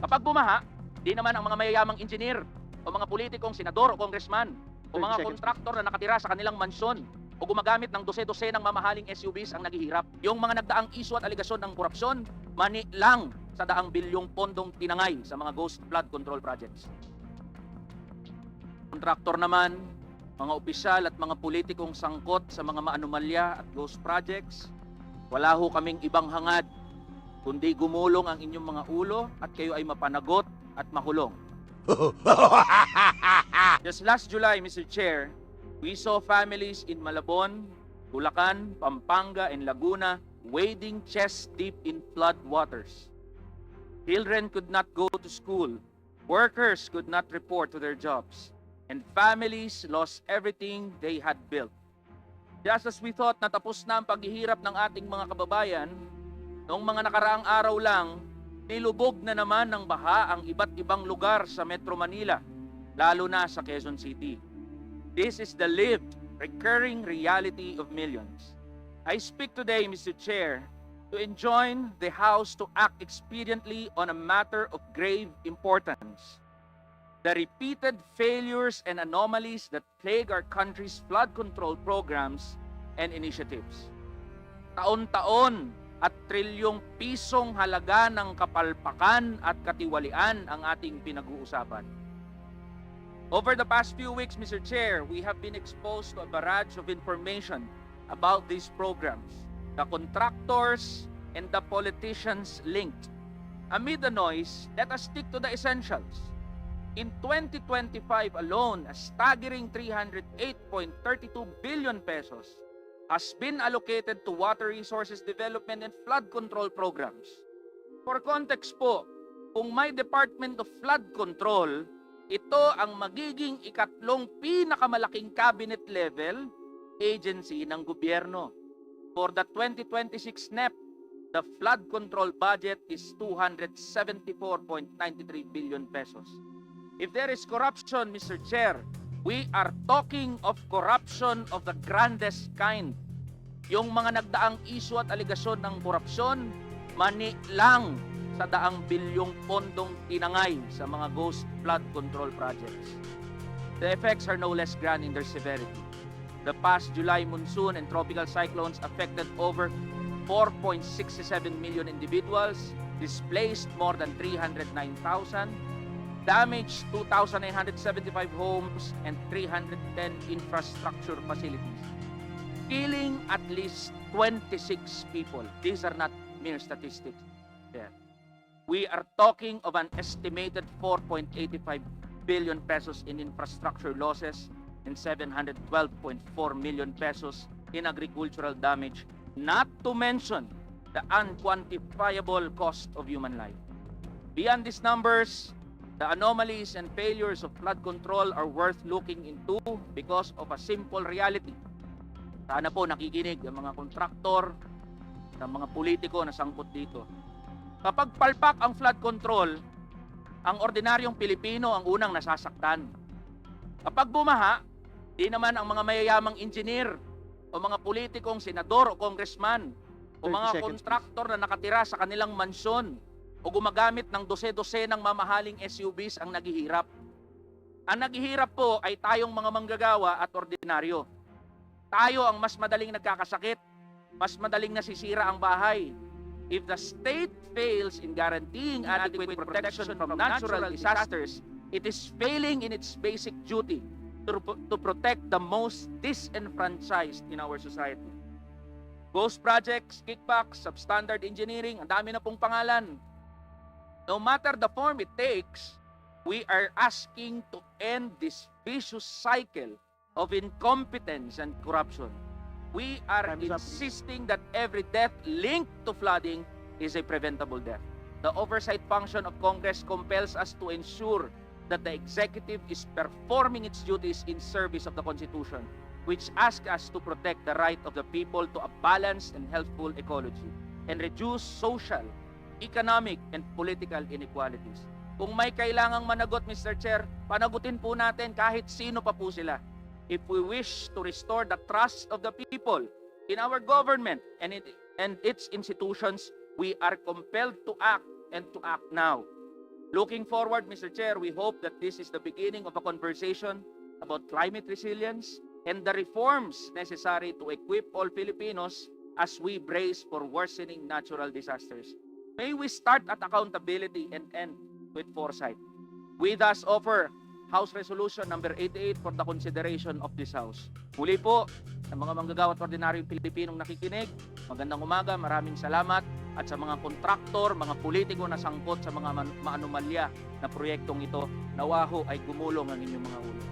Kapag bumaha, di naman ang mga mayayamang engineer o mga politikong senador o congressman o 30 mga kontraktor na nakatira sa kanilang mansyon o gumagamit ng dose-dose ng mamahaling SUVs ang naghihirap. Yung mga nagdaang isu at aligasyon ng korupsyon, mani lang sa daang bilyong pondong tinangay sa mga ghost flood control projects. Kontraktor naman, mga opisyal at mga politikong sangkot sa mga maanumalya at ghost projects, wala ho kaming ibang hangad kundi gumulong ang inyong mga ulo at kayo ay mapanagot at makulong. Just last July, Mr. Chair, we saw families in Malabon, Bulacan, Pampanga, and Laguna wading chest deep in flood waters. Children could not go to school, workers could not report to their jobs, and families lost everything they had built. Just as we thought na tapos na ang paghihirap ng ating mga kababayan, noong mga nakaraang araw lang, nilubog na naman ng baha ang iba't ibang lugar sa Metro Manila, lalo na sa Quezon City. This is the lived, recurring reality of millions. I speak today, Mr. Chair, to enjoin the House to act expediently on a matter of grave importance. The repeated failures and anomalies that plague our country's flood control programs and initiatives. Taon-taon at trilyong pisong halaga ng kapalpakan at katiwalian ang ating pinag-uusapan. Over the past few weeks, Mr. Chair, we have been exposed to a barrage of information about these programs, the contractors, and the politicians linked. Amid the noise, let us stick to the essentials. In 2025 alone, a staggering 308.32 billion pesos has been allocated to water resources development and flood control programs. For context po, kung may Department of Flood Control, ito ang magiging ikatlong pinakamalaking cabinet level agency ng gobyerno. For the 2026 NEP, the flood control budget is 274.93 billion pesos. If there is corruption, Mr. Chair, we are talking of corruption of the grandest kind. Yung mga nagdaang isu at aligasyon ng korupsyon, mani lang sa daang bilyong pondong tinangay sa mga ghost flood control projects. The effects are no less grand in their severity. The past July monsoon and tropical cyclones affected over 4.67 million individuals, displaced more than 309,000, damaged 2,975 homes and 310 infrastructure facilities, killing at least 26 people. These are not mere statistics. There. We are talking of an estimated 4.85 billion pesos in infrastructure losses and 712.4 million pesos in agricultural damage, not to mention the unquantifiable cost of human life. Beyond these numbers, the anomalies and failures of flood control are worth looking into because of a simple reality. Sana po nakikinig ang mga kontraktor, ng mga politiko na sangkot dito. Kapag palpak ang flood control, ang ordinaryong Pilipino ang unang nasasaktan. Kapag bumaha, di naman ang mga mayayamang engineer o mga politikong senador o congressman o 30 mga kontraktor na nakatira sa kanilang mansyon o gumagamit ng dose-dose ng mamahaling SUVs ang naghihirap. Ang naghihirap po ay tayong mga manggagawa at ordinaryo. Tayo ang mas madaling nagkakasakit, mas madaling nasisira ang bahay. If the state fails in guaranteeing adequate protection from natural disasters, it is failing in its basic duty to, to protect the most disenfranchised in our society. Ghost projects, kickbacks, substandard engineering, ang dami na pong pangalan. No matter the form it takes, we are asking to end this vicious cycle of incompetence and corruption. We are Time's up. insisting that every death linked to flooding is a preventable death. The oversight function of Congress compels us to ensure that the executive is performing its duties in service of the Constitution, which asks us to protect the right of the people to a balanced and healthful ecology and reduce social, economic, and political inequalities. Kung may kailangang managot, Mr. Chair, panagutin po natin kahit sino pa po sila. If we wish to restore the trust of the people in our government and, it, and its institutions, we are compelled to act and to act now. Looking forward, Mr. Chair, we hope that this is the beginning of a conversation about climate resilience and the reforms necessary to equip all Filipinos as we brace for worsening natural disasters. May we start at accountability and end with foresight. We thus offer House Resolution number 88 for the consideration of this House. Muli po, sa mga manggagawa at ordinaryong Pilipinong nakikinig, magandang umaga, maraming salamat at sa mga kontraktor, mga politiko na sangkot sa mga man- maanomalya na proyektong ito, nawaho ay gumulong ang inyong mga ulo.